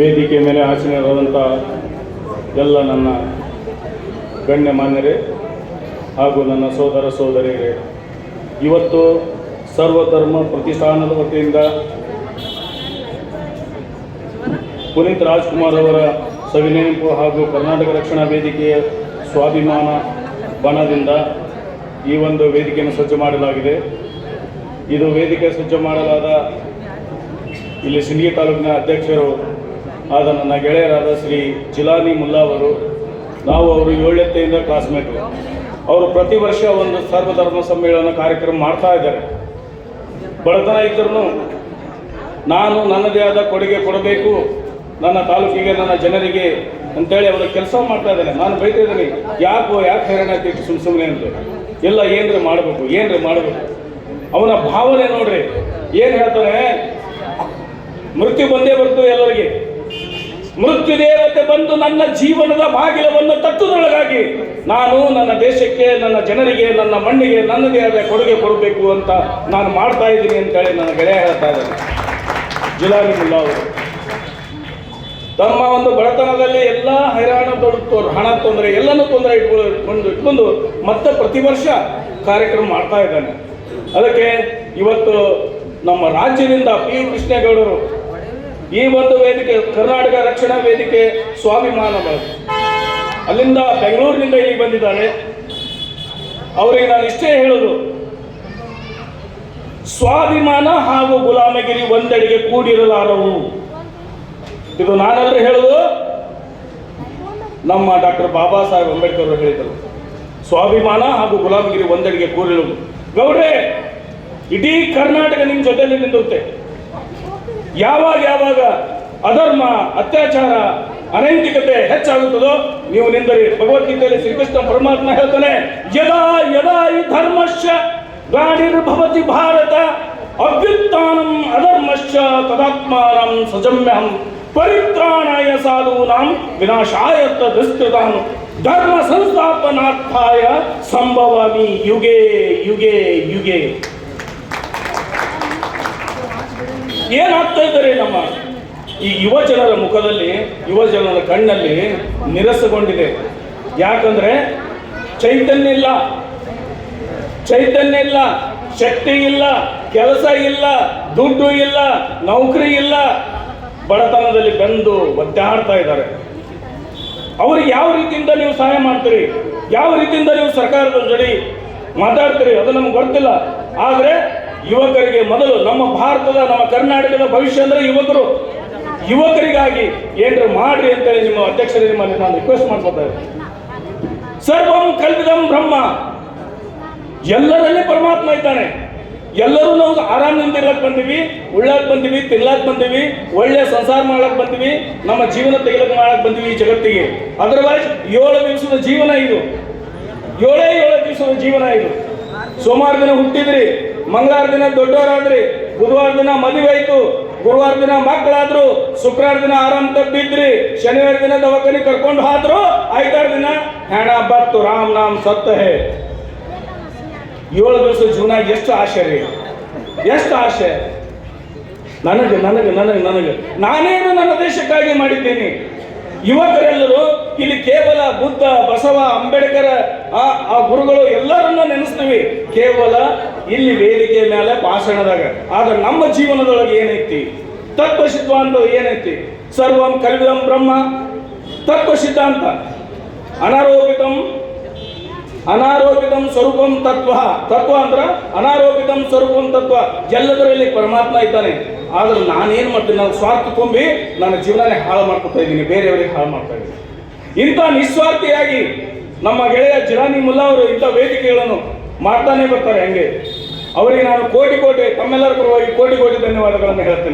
ವೇದಿಕೆ ಮೇಲೆ ಆಸೀನರಾದಂಥ ಎಲ್ಲ ನನ್ನ ಗಣ್ಯ ಮಾನ್ಯರೇ ಹಾಗೂ ನನ್ನ ಸೋದರ ಸೋದರಿಯರೇ, ಇವತ್ತು ಸರ್ವಧರ್ಮ ಪ್ರತಿಷ್ಠಾನದ ವತಿಯಿಂದ ಪುನೀತ್ ರಾಜ್ಕುಮಾರ್ ಅವರ ಸವಿನೆಂಪು ಹಾಗೂ ಕರ್ನಾಟಕ ರಕ್ಷಣಾ ವೇದಿಕೆಯ ಸ್ವಾಭಿಮಾನ ಬಣದಿಂದ ಈ ಒಂದು ವೇದಿಕೆಯನ್ನು ಸಜ್ಜು ಮಾಡಲಾಗಿದೆ. ಇದು ವೇದಿಕೆ ಸಜ್ಜು ಮಾಡಲಾದ ಇಲ್ಲಿ ಸಿಂಡಿ ತಾಲೂಕಿನ ಅಧ್ಯಕ್ಷರು ಆದ ನನ್ನ ಗೆಳೆಯರಾದ ಶ್ರೀ ಜಿಲಾನಿ ಮುಲ್ಲಾ ಅವರು, ನಾವು ಅವರು ಏಳೆತ್ತೆಯಿಂದ ಕ್ಲಾಸ್ಮೇಟು ಅವರು ಪ್ರತಿ ವರ್ಷ ಒಂದು ಸರ್ವಧರ್ಮ ಸಮ್ಮೇಳನ ಕಾರ್ಯಕ್ರಮ ಮಾಡ್ತಾ ಇದ್ದಾರೆ. ಬಡತನ ಇದ್ದರೂ ನಾನು ನನ್ನದೇ ಆದ ಕೊಡುಗೆ ಕೊಡಬೇಕು, ನನ್ನ ತಾಲೂಕಿಗೆ, ನನ್ನ ಜನರಿಗೆ ಅಂತೇಳಿ ಅವರು ಕೆಲಸ ಮಾಡ್ತಾ ಇದ್ದಾರೆ. ನಾನು ಬೈತಾ ಇದ್ದೀನಿ, ಯಾಕೋ, ಯಾಕೆ ಹೈರಾಣ ಆಗ್ತೈತಿ ಸುಮ್ ಸುಮ್ಮನೆ ಅಂತ ಎಲ್ಲ ಏನ್ರಿ ಮಾಡಬೇಕು ಏನ್ರಿ ಮಾಡಬೇಕು? ಅವನ ಭಾವನೆ ನೋಡ್ರಿ, ಏನು ಹೇಳ್ತಾನೆ ಮೃತ್ಯು ಬಂದೇ ಬರ್ತು ಎಲ್ಲರಿಗೆ. ಮೃತ್ಯು ದೇವತೆ ಬಂದು ನನ್ನ ಜೀವನದ ಬಾಗಿಲವನ್ನು ತಟ್ಟುದೊಳಗಾಗಿ ನಾನು ನನ್ನ ದೇಶಕ್ಕೆ, ನನ್ನ ಜನರಿಗೆ, ನನ್ನ ಮಣ್ಣಿಗೆ, ನನ್ನದೇ ಆದ ಕೊಡುಗೆ ಕೊಡಬೇಕು ಅಂತ ನಾನು ಮಾಡ್ತಾ ಇದ್ದೀನಿ ಅಂತೇಳಿ ನನ್ನ ಗೆಳೆಯ ಹೇಳ್ತಾ ಇದ್ದಾರೆ. ಜುಲಾಲಿಮುಲ್ಲಾ ಅವರು. ತಮ್ಮ ಒಂದು ಬಡತನದಲ್ಲಿ ಎಲ್ಲ ಹೈರಾಣ ತೊಡಗ್ತವ್ರು ಹಣ ತೊಂದರೆ, ಎಲ್ಲನೂ ತೊಂದರೆ ಇಟ್ಕೊಂಡು ಇಟ್ಕೊಂಡು ಮತ್ತೆ ಪ್ರತಿ ವರ್ಷ ಕಾರ್ಯಕ್ರಮ ಮಾಡ್ತಾ ಇದ್ದಾನೆ. ಅದಕ್ಕೆ ಇವತ್ತು ನಮ್ಮ ರಾಜ್ಯದಿಂದ ಪಿ. ಯು ಕೃಷ್ಣೇಗೌಡರು ಈ ಒಂದು ವೇದಿಕೆ, ಕರ್ನಾಟಕ ರಕ್ಷಣಾ ವೇದಿಕೆ ಸ್ವಾಭಿಮಾನ ಅಲ್ಲಿಂದ ಬೆಂಗಳೂರಿನಿಂದ ಇಲ್ಲಿ ಬಂದಿದ್ದಾರೆ. ಅವರಿಗೆ ನಾನು ಇಷ್ಟೇ ಹೇಳೋದು, ಸ್ವಾಭಿಮಾನ ಹಾಗೂ ಗುಲಾಮಗಿರಿ ಒಂದೆಡೆಗೆ ಕೂಡಿರಲಾರವು. ಇದು ನಾನಲ್ಲ ಹೇಳೋದು. ನಮ್ಮ ಡಾಕ್ಟರ್ ಬಾಬಾ ಸಾಹೇಬ್ ಅಂಬೇಡ್ಕರ್ ಅವರು ಹೇಳಿದರು ಸ್ವಾಭಿಮಾನ ಹಾಗೂ ಗುಲಾಮಗಿರಿ ಒಂದೆಡೆಗೆ ಕೂರಿರುವುದು ಗೌಡ್ರೆ, ಇಡೀ ಕರ್ನಾಟಕ ನಿಮ್ಮ ಜೊತೆಯಲ್ಲಿ ನಿಂದುತ್ತೆ ಯಾವಾಗ ಯಾವಾಗ ಅಧರ್ಮ, ಅತ್ಯಾಚಾರ, ಅನೈತಿಕತೆ ಹೆಚ್ಚಾಗುತ್ತದೋ ನೀವು ನಿಂದರಿ, ಭಗವದ್ಗೀತೆಯಲ್ಲಿ ಶ್ರೀಕೃಷ್ಣ ಪರಮಾತ್ಮ ಹೇಳ್ತಾನೆ, ಯದಾ ಯದಾ ಈ ಧರ್ಮಶ್ಚ ಗಾಡಿರ್ಭವತಿ ಭಾರತ ಅಭ್ಯುತ್ಥಾನಂ ಅಧರ್ಮಶ್ಚ ತದಾತ್ಮಾನಂ ಸಜಮ್ಯಹಂ ಪರಿತ್ರಾಣಾಯ ಸಾಧೂನಾಂ ವಿನಾಶಾಯ ತದ್ವಿಸ್ತೃತಾಂ ಧರ್ಮ ಸಂಸ್ಥಾಪನಾರ್ಥಾಯ ಸಂಭವಾಮಿ ಯುಗೆ ಯುಗೆ ಯುಗೆ. ಏನಾಗ್ತಾ ಇದ್ದಾರೆ ನಮ್ಮ ಈ ಯುವ ಜನರ ಮುಖದಲ್ಲಿ, ಯುವ ಜನರ ಕಣ್ಣಲ್ಲಿ ನಿರಸಗೊಂಡಿದೆ. ಯಾಕಂದ್ರೆ ಚೈತನ್ಯ ಇಲ್ಲ. ಚೈತನ್ಯ ಇಲ್ಲ. ಶಕ್ತಿ ಇಲ್ಲ. ಕೆಲಸ ಇಲ್ಲ. ದುಡ್ಡು ಇಲ್ಲ. ನೌಕರಿ ಇಲ್ಲ. ಬಡತನದಲ್ಲಿ ಬಂದು ಒದ್ದಾಡ್ತಾ ಇದ್ದಾರೆ. ಅವ್ರಿಗೆ ಯಾವ ರೀತಿಯಿಂದ ನೀವು ಸಹಾಯ ಮಾಡ್ತೀರಿ? ಯಾವ ರೀತಿಯಿಂದ ನೀವು ಸರ್ಕಾರದ ಜೊತೆ ಮಾತಾಡ್ತೀರಿ? ಅದು ನಮ್ಗೆ ಗೊತ್ತಿಲ್ಲ. ಆದರೆ ಯುವಕರಿಗೆ ಮೊದಲು ನಮ್ಮ ಭಾರತದ, ನಮ್ಮ ಕರ್ನಾಟಕದ ಭವಿಷ್ಯ ಅಂದ್ರೆ ಯುವಕರು. ಯುವಕರಿಗಾಗಿ ಏನ್ರ ಮಾಡ್ರಿ ಅಂತೇಳಿ ನಿಮ್ಮ ಅಧ್ಯಕ್ಷರ ನಿಮ್ಮಲ್ಲಿ ನಾನು ರಿಕ್ವೆಸ್ಟ್ ಮಾಡ್ಕೊತಾ ಸರ್ವಂ ಕಲ್ಪಿದಂ ಬ್ರಹ್ಮ. ಎಲ್ಲರಲ್ಲಿ ಪರಮಾತ್ಮ ಇದ್ದಾನೆ. ಎಲ್ಲರೂ ನಾವು ಆರಾಮದಿಂದ ಇರ್ಲಕ್ ಬಂದೀವಿ, ಉಳ್ಳಾಕ್ ಬಂದೀವಿ, ತಿನ್ಲಾಕ್ ಬಂದೀವಿ, ಒಳ್ಳೆ ಸಂಸಾರ ಮಾಡಕ್ ಬಂದೀವಿ, ನಮ್ಮ ಜೀವನ ತೆಗಿಲಕ್ ಮಾಡಕ್ ಬಂದೀವಿ ಈ ಜಗತ್ತಿಗೆ. ಅದರ್ವೈಸ್ ಏಳು ದಿವಸದ ಜೀವನ ಇದು. ಏಳೇ ಏಳು ದಿವಸದ ಜೀವನ ಇದು. ಸೋಮವಾರ ದಿನ ಹುಟ್ಟಿದ್ರಿ ಮಂಗಳವಾರ ದಿನ ದೊಡ್ಡವರಾದ್ರಿ, ಬುಧವಾರ ದಿನ ಮದುವೆ ಆಯ್ತು, ಗುರುವಾರ ದಿನ ಮಕ್ಕಳಾದ್ರು, ಶುಕ್ರವಾರ ದಿನ ಆರಾಮ್ ತಪ್ಪಿದ್ರಿ, ಶನಿವಾರ ದಿನ ದವಾಖಾನೆ ಕರ್ಕೊಂಡು ಹಾದ್ರು, ಐದಾರು ದಿನ ಹೆಣ ಬತ್ತು ರಾಮ್ ನಾಮ್ ಸತ್ತ ಹೇ. ಏಳು ದಿವಸ ಜೀವನ ಎಷ್ಟು ಆಸೆ ರೀ? ಎಷ್ಟು ಆಸೆ? ನನಗೆ ನನಗೆ ನನಗೆ ನನಗೆ. ನಾನೇನು ನನ್ನ ದೇಶಕ್ಕಾಗಿ ಮಾಡಿದ್ದೀನಿ? ಯುವಕರೆಲ್ಲರೂ ಇಲ್ಲಿ ಕೇವಲ ಬುದ್ಧ, ಬಸವ, ಅಂಬೇಡ್ಕರ್, ಆ ಆ ಗುರುಗಳು ಎಲ್ಲರನ್ನ ನೆನೆಸ್ತೀವಿ. ಕೇವಲ ಇಲ್ಲಿ ವೇದಿಕೆ ಮೇಲೆ ಭಾಷಣದಾಗ. ಆದ್ರೆ ನಮ್ಮ ಜೀವನದೊಳಗೆ ಏನೈತಿ? ತತ್ವ ಸಿದ್ಧಾಂತ ಏನೈತಿ? ಸರ್ವಂ ಕಲ್ವಿದಂ ಬ್ರಹ್ಮ. ತತ್ವ ಸಿದ್ಧಾಂತ ಅನಾರೋಪಿತಂ ಅನಾರೋಪಿತಂ ಸ್ವರೂಪಂ ತತ್ವ. ತತ್ವ ಅಂದ್ರ ಅನಾರೋಪಿತಂ ಸ್ವರೂಪಂ ತತ್ವ. ಎಲ್ಲದರಲ್ಲಿ ಪರಮಾತ್ಮ ಇದ್ದಾನೆ. ಆದ್ರೆ ನಾನೇನ್ ಮಾಡ್ತೀನಿ? ನಾನು ಸ್ವಾರ್ಥ ತುಂಬಿ ನನ್ನ ಜೀವನನೇ ಹಾಳು ಮಾಡ್ಕೊತಾ ಇದ್ದೀನಿ. ಬೇರೆಯವರಿಗೆ ಹಾಳು ಮಾಡ್ತಾ ಇದ್ದೀನಿ. ಇಂಥ ನಿಸ್ವಾರ್ಥಿಯಾಗಿ ನಮ್ಮ ಗೆಳೆಯ ಜಿರಾನಿ ಮುಲ್ಲಾ ಅವರು ಇಂಥ ವೇದಿಕೆಗಳನ್ನು ಮಾಡ್ತಾನೆ ಬರ್ತಾರೆ ಹಂಗೆ. ಅವರಿಗೆ ನಾನು ಕೋಟಿ ಕೋಟಿ ತಮ್ಮೆಲ್ಲರ ಪರವಾಗಿ ಕೋಟಿ ಕೋಟಿ ಧನ್ಯವಾದಗಳನ್ನು ಹೇಳ್ತೇನೆ.